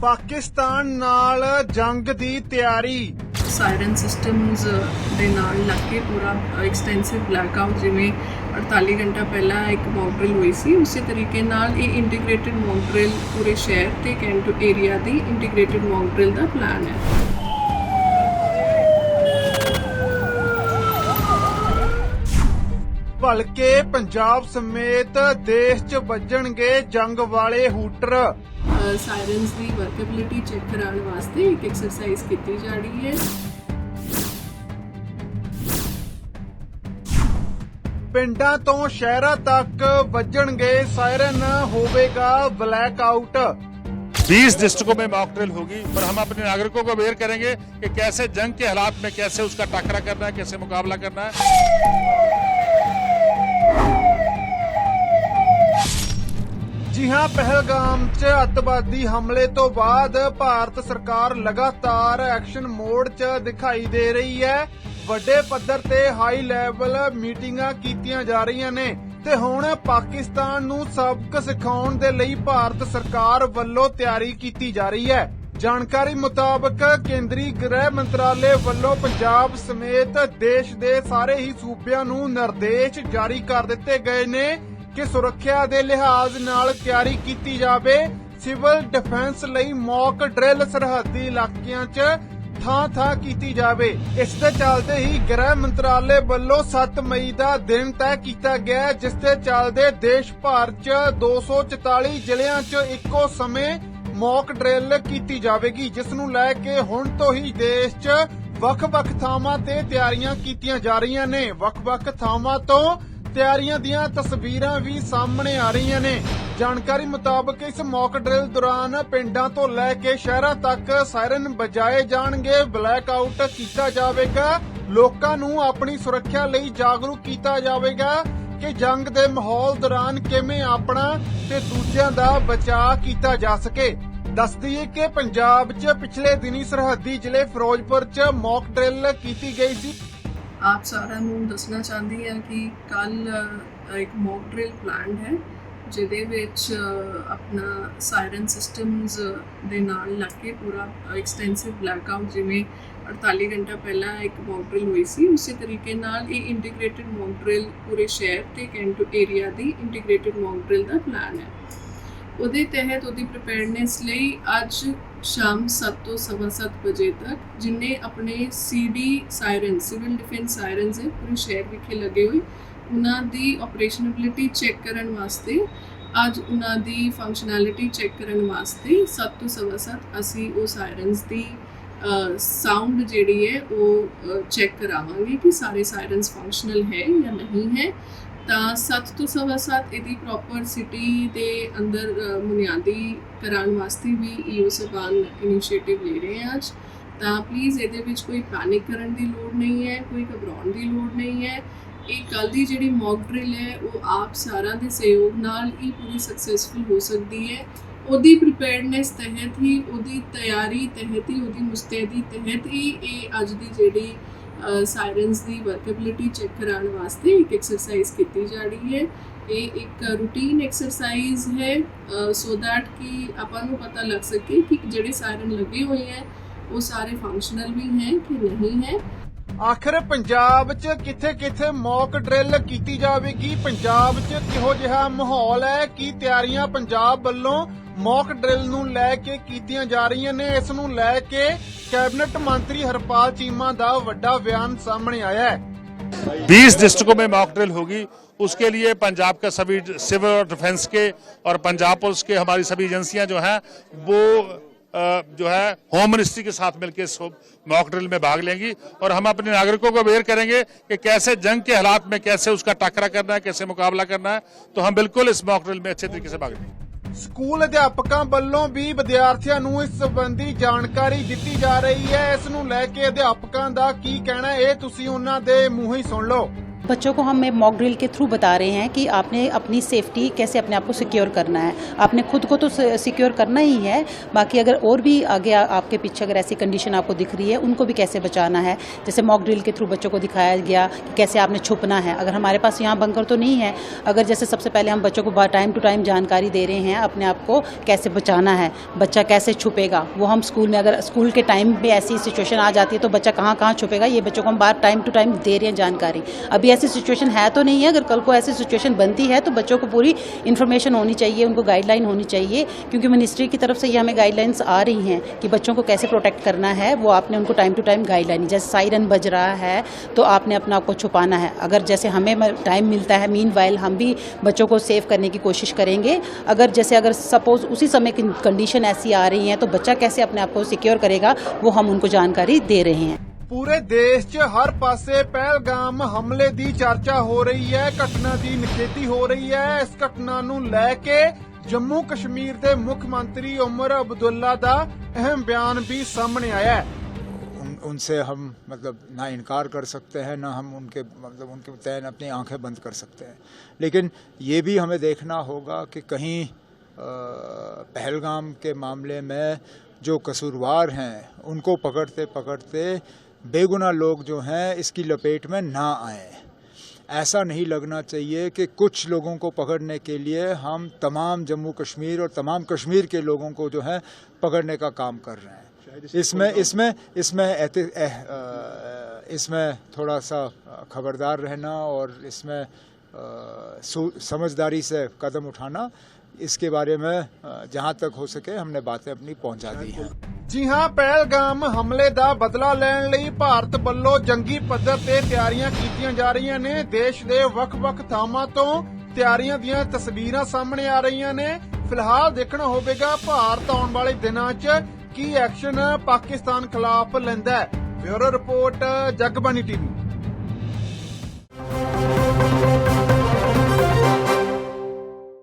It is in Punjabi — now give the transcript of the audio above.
ਪਾਕਿਸਤਾਨ ਨਾਲ ਜੰਗ ਦੀ ਤਿਆਰੀ। ਸਾਇਰਨ ਸਿਸਟਮਸ ਦੇ ਨਾਲ ਲੱਗ ਕੇ ਪੂਰਾ ਐਕਸਟੈਂਸਿਵ ਬਲੈਕਆਊਟ ਜਿਵੇਂ 48 ਘੰਟਾ ਪਹਿਲਾਂ ਇੱਕ ਮੌਕ ਡਰਿਲ ਹੋਈ ਸੀ ਉਸੇ ਤਰੀਕੇ ਨਾਲ ਇਹ ਇੰਟੀਗ੍ਰੇਟਿਡ ਮੌਕ ਡਰਿਲ ਪੂਰੇ ਸ਼ਹਿਰ ਤੇ ਕੈਂਟੋ ਏਰੀਆ ਦੀ ਇੰਟੀਗ੍ਰੇਟਿਡ ਮੌਕ ਡਰਿਲ ਦਾ ਪਲਾਨ ਹੈ। ਭਲਕੇ ਪੰਜਾਬ ਸਮੇਤ ਦੇਸ਼ 'ਚ ਵੱਜਣਗੇ ਜੰਗ ਵਾਲੇ ਹੂਟਰ। ਸਾਇਰਨਸ ਦੀ ਵਰਕੇਬਿਲਿਟੀ ਚੈੱਕ ਕਰਾਉਣ ਵਾਸਤੇ ਇੱਕ ਐਕਸਰਸਾਈਜ਼ ਕੀਤੀ ਜਾ ਰਹੀ ਹੈ ਪਿੰਡਾਂ ਤੋਂ ਸ਼ਹਿਰਾਂ ਤੱਕ ਵੱਜਣਗੇ ਸਾਇਰਨ ਹੋਵੇਗਾ ਬਲੈਕ ਆਊਟ 20 डिस्ट्रिक्टों में मॉक ड्रिल होगी और हम अपने नागरिकों को अवेयर करेंगे कि कैसे जंग के हालात में कैसे उसका टाकरा करना है कैसे मुकाबला करना है ਜੀ ਹਾਂ, ਪਹਿਲਗਾਮ 'ਚ ਅੱਤਵਾਦੀ ਹਮਲੇ ਤੋਂ ਬਾਅਦ ਭਾਰਤ ਸਰਕਾਰ ਲਗਾਤਾਰ ਐਕਸ਼ਨ ਮੋਡ 'ਚ ਦਿਖਾਈ ਦੇ ਰਹੀ ਹੈ। ਵੱਡੇ ਪੱਧਰ ਤੇ ਹਾਈ ਲੈਵਲ ਮੀਟਿੰਗਾਂ ਕੀਤੀਆਂ ਜਾ ਰਹੀਆਂ ਨੇ ਤੇ ਹੁਣ ਪਾਕਿਸਤਾਨ ਨੂੰ ਸਬਕ ਸਿਖਾਉਣ ਦੇ ਲਈ ਭਾਰਤ ਸਰਕਾਰ ਵੱਲੋਂ ਤਿਆਰੀ ਕੀਤੀ ਜਾ ਰਹੀ ਹੈ। ਜਾਣਕਾਰੀ ਮੁਤਾਬਕ ਕੇਂਦਰੀ ਗ੍ਰਹਿ ਮੰਤਰਾਲੇ ਵੱਲੋਂ ਪੰਜਾਬ ਸਮੇਤ ਦੇਸ਼ ਦੇ ਸਾਰੇ ਹੀ ਸੂਬਿਆਂ ਨੂੰ ਨਿਰਦੇਸ਼ ਜਾਰੀ ਕਰ ਦਿੱਤੇ ਗਏ ਨੇ। ਕਿ ਸੁਰੱਖਿਆ ਦੇ ਲਿਹਾਜ਼ ਨਾਲ ਤਿਆਰੀ ਕੀਤੀ ਜਾਵੇ। ਸਿਵਲ ਡਿਫੈਂਸ ਲਈ ਮੌਕ ਡਰਿਲ ਸਰਹੱਦੀ ਇਲਾਕਿਆਂ 'ਚ ਥਾਂ ਥਾਂ ਕੀਤੀ ਜਾਵੇ। ਇਸ ਦੇ ਚੱਲਦੇ ਹੀ ਗ੍ਰਹਿ ਮੰਤਰਾਲੇ ਵੱਲੋਂ 7 ਮਈ ਦਾ ਦਿਨ ਤੈਅ ਕੀਤਾ ਗਿਆ ਜਿਸ ਦੇ ਚੱਲਦੇ ਦੇਸ਼ ਭਰ 'ਚ 244 ਜ਼ਿਲ੍ਹਿਆਂ 'ਚ ਇੱਕੋ ਸਮੇਂ ਮੌਕ ਡਰਿਲ ਕੀਤੀ ਜਾਵੇਗੀ, ਜਿਸ ਨੂੰ ਲੈ ਕੇ ਹੁਣ ਤੋਂ ਹੀ ਦੇਸ਼ 'ਚ ਵੱਖ-ਵੱਖ ਥਾਵਾਂ ਤੇ ਤਿਆਰੀਆਂ ਕੀਤੀਆਂ ਜਾ ਰਹੀਆਂ ਨੇ। ਵੱਖ-ਵੱਖ ਥਾਵਾਂ ਤੋਂ ਤਿਆਰੀਆਂ ਦੀਆਂ ਤਸਵੀਰਾਂ ਵੀ ਸਾਹਮਣੇ ਆ ਰਹੀਆਂ ਨੇ। ਜਾਣਕਾਰੀ ਮੁਤਾਬਕ ਇਸ ਮੌਕ ਡਰਿਲ ਦੌਰਾਨ ਪਿੰਡਾਂ ਤੋਂ ਲੈ ਕੇ ਸ਼ਹਿਰਾਂ ਤੱਕ ਸਾਇਰਨ ਵਜਾਏ ਜਾਣਗੇ। ਬਲੈਕ ਆਊਟ ਕੀਤਾ ਜਾਵੇਗਾ। ਲੋਕਾਂ ਨੂੰ ਆਪਣੀ ਸੁਰੱਖਿਆ ਲਈ ਜਾਗਰੂਕ ਕੀਤਾ ਜਾਵੇਗਾ ਕਿ ਜੰਗ ਦੇ ਮਾਹੌਲ ਦੌਰਾਨ ਕਿਵੇਂ ਆਪਣਾ ਤੇ ਦੂਜਿਆਂ ਦਾ ਬਚਾਅ ਕੀਤਾ ਜਾ ਸਕੇ। ਦੱਸਦੀ ਦਈਏ ਕਿ ਪੰਜਾਬ 'ਚ ਪਿਛਲੇ ਦਿਨੀ ਸਰਹੱਦੀ ਜ਼ਿਲ੍ਹੇ ਫਿਰੋਜ਼ਪੁਰ 'ਚ ਮੌਕ ਡਰਿਲ ਕੀਤੀ ਗਈ ਸੀ। ਆਪ ਸਾਰਿਆਂ ਨੂੰ ਦੱਸਣਾ ਚਾਹੁੰਦੀ ਹਾਂ ਕਿ ਕੱਲ ਇੱਕ ਮੌਕ ਡਰਿਲ ਪਲਾਨਡ ਹੈ, ਜਿਹਦੇ ਵਿੱਚ ਆਪਣਾ ਸਾਇਰਨ ਸਿਸਟਮਸ ਦੇ ਨਾਲ ਲੱਗ ਕੇ ਪੂਰਾ ਐਕਸਟੈਂਸਿਵ ਬਲੈਕਆਊਟ ਜਿਵੇਂ 48 ਘੰਟਾ ਪਹਿਲਾਂ ਇੱਕ ਮੌਕ ਡਰਿਲ ਹੋਈ ਸੀ, ਉਸੇ ਤਰੀਕੇ ਨਾਲ ਇਹ ਇੰਟੀਗ੍ਰੇਟਿਡ ਮੌਕ ਡਰਿਲ ਪੂਰੇ ਸ਼ਹਿਰ ਤੇ ਕੈਂਟ ਏਰੀਆ ਦੀ ਇੰਟੀਗ੍ਰੇਟਿਡ ਮੌਕ ਡਰਿਲ ਦਾ ਪਲਾਨ ਹੈ। ਉਹਦੇ ਤਹਿਤ ਉਹਦੀ ਪ੍ਰਿਪੇਅਰਨੈਸ ਲਈ ਅੱਜ ਸ਼ਾਮ 7 ਤੋਂ ਸਵਾ ਸੱਤ ਵਜੇ ਤੱਕ ਜਿਨੇ ਆਪਣੇ CD siren civil defence sirens ਹੈ ਪੂਰੇ ਸ਼ਹਿਰ ਵਿਖੇ ਲੱਗੇ ਹੋਏ, ਉਹਨਾਂ ਦੀ ਆਪਰੇਸ਼ਨੈਬਿਲਿਟੀ ਚੈੱਕ ਕਰਨ ਵਾਸਤੇ, ਅੱਜ ਉਹਨਾਂ ਦੀ ਫੰਕਸ਼ਨੈਲਿਟੀ ਚੈੱਕ ਕਰਨ ਵਾਸਤੇ 7 ਤੋਂ ਸਵਾ ਸੱਤ ਅਸੀਂ ਉਹ ਸਾਇਰਨਸ ਦੀ ਸਾਊਂਡ ਜਿਹੜੀ ਹੈ ਉਹ ਚੈੱਕ ਕਰਾਵਾਂਗੇ ਕਿ ਸਾਰੇ ਸਾਇਰਨਸ ਫੰਕਸ਼ਨਲ ਹੈ ਜਾਂ ਨਹੀਂ ਹੈ। ਤਾਂ 7 ਤੋਂ ਸਵਾ ਸੱਤ ਇਹਦੀ ਪ੍ਰੋਪਰ ਸਿਟੀ ਦੇ ਅੰਦਰ ਬੁਨਿਆਦੀ ਕਰਾਉਣ ਵਾਸਤੇ ਵੀ ਈਓ ਸਬਾਨ ਇਨੀਸ਼ੀਏਟਿਵ ਲੈ ਰਹੇ ਹਾਂ ਅੱਜ। ਤਾਂ ਪਲੀਜ਼ ਇਹਦੇ ਵਿੱਚ ਕੋਈ ਪੈਨਿਕ ਕਰਨ ਦੀ ਲੋੜ ਨਹੀਂ ਹੈ, ਕੋਈ ਘਬਰਾਉਣ ਦੀ ਲੋੜ ਨਹੀਂ ਹੈ। ਇਹ ਕੱਲ ਦੀ ਜਿਹੜੀ ਮੌਕ ਡਰਿਲ ਹੈ, ਉਹ ਆਪ ਸਾਰਿਆਂ ਦੇ ਸਹਿਯੋਗ ਨਾਲ ਹੀ ਪੂਰੀ ਸਕਸੈਸਫੁਲ ਹੋ ਸਕਦੀ ਹੈ। ਉਹਦੀ ਪ੍ਰੀਪੇਅਰਡਨੈਸ ਤਹਿਤ ਹੀ, ਉਹਦੀ ਤਿਆਰੀ ਤਹਿਤ ਹੀ, ਉਹਦੀ ਮੁਸਤੈਦੀ ਤਹਿਤ ਹੀ ਇਹ ਅੱਜ ਦੀ ਜਿਹੜੀ ਸਾਇਰਨਸ ਦੀ ਵਰਕੇਬਿਲਿਟੀ ਚੈੱਕ ਕਰਾਉਣ ਵਾਸਤੇ ਇੱਕ ਐਕਸਰਸਾਈਜ਼ ਕੀਤੀ ਜਾ ਰਹੀ ਹੈ। ਇਹ ਇੱਕ ਰੂਟੀਨ ਐਕਸਰਸਾਈਜ਼ ਹੈ ਸੋ ਦੈਟ ਕਿ ਆਪਾਂ ਨੂੰ ਪਤਾ ਲੱਗ ਸਕੇ ਕਿ ਜਿਹੜੇ ਸਾਇਰਨ ਲੱਗੇ ਹੋਏ ਹੈ, ਉਹ ਸਾਰੇ ਫੰਕਸ਼ਨਲ ਵੀ ਹੈ ਕਿ ਨਹੀਂ ਹੈ। ਆਖਰ ਪੰਜਾਬ 'ਚ ਕਿੱਥੇ-ਕਿੱਥੇ ਮੌਕ ਡਰਿਲ ਕੀਤੀ ਜਾਵੇਗੀ? ਪੰਜਾਬ 'ਚ ਕਿਹੋ ਜਿਹਾ ਮਾਹੌਲ ਹੈ? ਕੀ ਤਿਆਰੀਆਂ ਪੰਜਾਬ ਵੱਲੋਂ ਮੌਕ ਡਰਿਲ ਨੂੰ ਲੈ ਕੇ ਕੀਤੀਆਂ ਜਾ ਰਹੀਆਂ ਨੇ ਇਸ ਨੂੰ ਲੈ ਕੇ ਕੈਬਨਿਟ ਮੰਤਰੀ ਹਰਪਾਲ ਚੀਮਾ ਦਾ ਵੱਡਾ ਬਿਆਨ ਸਾਹਮਣੇ ਆਇਆ ਹੈ 20 डिस्ट्रिक्टों में मॉक ड्रिल होगी उसके लिए पंजाब का सभी सिविल और डिफेंस के और पंजाब पुलिस के हमारी सभी एजेंसियां जो हैं वो अ, जो है होम मिनिस्ट्री के साथ मिलकर इस मॉक ड्रिल में भाग लेंगी और हम अपने नागरिकों को अवेयर करेंगे कि कैसे जंग के हालात में कैसे उसका टाकरा करना है कैसे मुकाबला करना है तो हम बिल्कुल इस मॉक ड्रिल में अच्छे तरीके से भाग लेंगे ਸਕੂਲ ਅਧਿਆਪਕਾਂ ਵੱਲੋਂ ਵੀ ਵਿਦਿਆਰਥੀਆਂ ਨੂੰ ਇਸ ਸੰਬੰਧੀ ਜਾਣਕਾਰੀ ਦਿੱਤੀ ਜਾ ਰਹੀ ਹੈ। ਇਸ ਨੂੰ ਲੈ ਕੇ ਅਧਿਆਪਕਾਂ ਦਾ ਕੀ ਕਹਿਣਾ ਹੈ, ਇਹ ਤੁਸੀਂ ਉਹਨਾਂ ਦੇ ਮੂੰਹ ਹੀ ਸੁਣ ਲਓ। बच्चों को हम मॉक ड्रिल के थ्रू बता रहे हैं कि आपने अपनी सेफ्टी कैसे अपने आप को सिक्योर करना है। आपने खुद को तो सिक्योर करना ही है, बाकी अगर और भी आगे आपके पीछे अगर ऐसी कंडीशन आपको दिख रही है, उनको भी कैसे बचाना है? जैसे मॉक ड्रिल के थ्रू बच्चों को दिखाया गया कि कैसे आपने छुपना है। अगर हमारे पास यहाँ बंकर तो नहीं है, अगर जैसे सबसे पहले हम बच्चों को टाइम टू टाइम जानकारी दे रहे हैं, अपने आप को कैसे बचाना है, बच्चा कैसे छुपेगा? वो हम स्कूल में अगर स्कूल के टाइम पे ऐसी सिचुएशन आ जाती है तो बच्चा कहाँ कहाँ छुपेगा? ये बच्चों को हम बार टाइम टू टाइम दे रहे हैं जानकारी। अभी ऐसी सिचुएशन है तो नहीं है। अगर कल को ऐसी सिचुएशन बनती है तो बच्चों को पूरी इन्फॉर्मेशन होनी चाहिए, उनको गाइडलाइन होनी चाहिए, क्योंकि मिनिस्ट्री की तरफ़ से ये हमें गाइडलाइंस आ रही हैं कि बच्चों को कैसे प्रोटेक्ट करना है। वो आपने उनको टाइम टू टाइम गाइडलाइन जैसे साइरन बज रहा है तो आपने अपना आपको छुपाना है। अगर जैसे हमें टाइम मिलता है मीन हम भी बच्चों को सेव करने की कोशिश करेंगे। अगर जैसे अगर सपोज़ उसी समय की कंडीशन ऐसी आ रही है तो बच्चा कैसे अपने आप को सिक्योर करेगा, वो हम उनको जानकारी दे रहे हैं। ਪੂਰੇ ਦੇਸ਼ 'ਚ ਹਰ ਪਾਸੇ ਪਹਿਲਗਾਮ ਹਮਲੇ ਦੀ ਚਰਚਾ ਹੋ ਰਹੀ ਹੈ ਘਟਨਾ ਦੀ ਨਿਖੇਧੀ ਹੋ ਰਹੀ ਹੈ ਇਸ ਘਟਨਾ ਨੂੰ ਲੈ ਕੇ ਜੰਮੂ ਕਸ਼ਮੀਰ ਦੇ ਮੁੱਖ ਮੰਤਰੀ ਉਮਰ ਅਬਦੁੱਲਾ ਦਾ ਅਹਿਮ ਬਿਆਨ ਵੀ ਸਾਹਮਣੇ ਆਇਆ ਹੈ उन, उनसे हम मतलब ना इनकार कर सकते हैं ना हम उनके मतलब उनके तहत अपनी आंखें बंद कर सकते हैं लेकिन ये भी हमें देखना होगा कि कहीं अ, पहलगाम के मामले में जो कसूरवार हैं उनको पकड़ते पकड़ते बेगुनाह लोग जो हैं इसकी लपेट में ना आए। ऐसा नहीं लगना चाहिए कि कुछ लोगों को पकड़ने के लिए हम तमाम जम्मू कश्मीर और तमाम कश्मीर के लोगों को जो है पकड़ने का काम कर रहे हैं। इसमें इसमें इसमें इसमें थोड़ा सा खबरदार रहना और इसमें समझदारी से कदम उठाना इसके बारे में जहाँ तक हो सके हमने बातें अपनी पहुँचा दी हैं। ਜੀ ਹਾਂ ਪਹਿਲਗਾਮ ਹਮਲੇ ਦਾ ਬਦਲਾ ਲੈਣ ਲਈ ਭਾਰਤ ਵੱਲੋਂ ਜੰਗੀ ਪੱਧਰ ਤੇ ਤਿਆਰੀਆਂ ਕੀਤੀਆਂ ਜਾ ਰਹੀਆਂ ਨੇ, ਦੇਸ਼ ਦੇ ਵੱਖ-ਵੱਖ ਥਾਵਾਂ ਤੋਂ ਤਿਆਰੀਆਂ ਦੀਆਂ ਤਸਵੀਰਾਂ ਸਾਹਮਣੇ ਆ ਰਹੀਆਂ ਨੇ। ਫਿਲਹਾਲ ਦੇਖਣਾ ਹੋਵੇਗਾ, ਭਾਰਤ ਆਉਣ ਵਾਲੇ ਦਿਨਾਂ 'ਚ ਕੀ ਐਕਸ਼ਨ ਪਾਕਿਸਤਾਨ ਖਿਲਾਫ ਲੈਂਦਾ ਹੈ। Bureau report, Jagbani TV.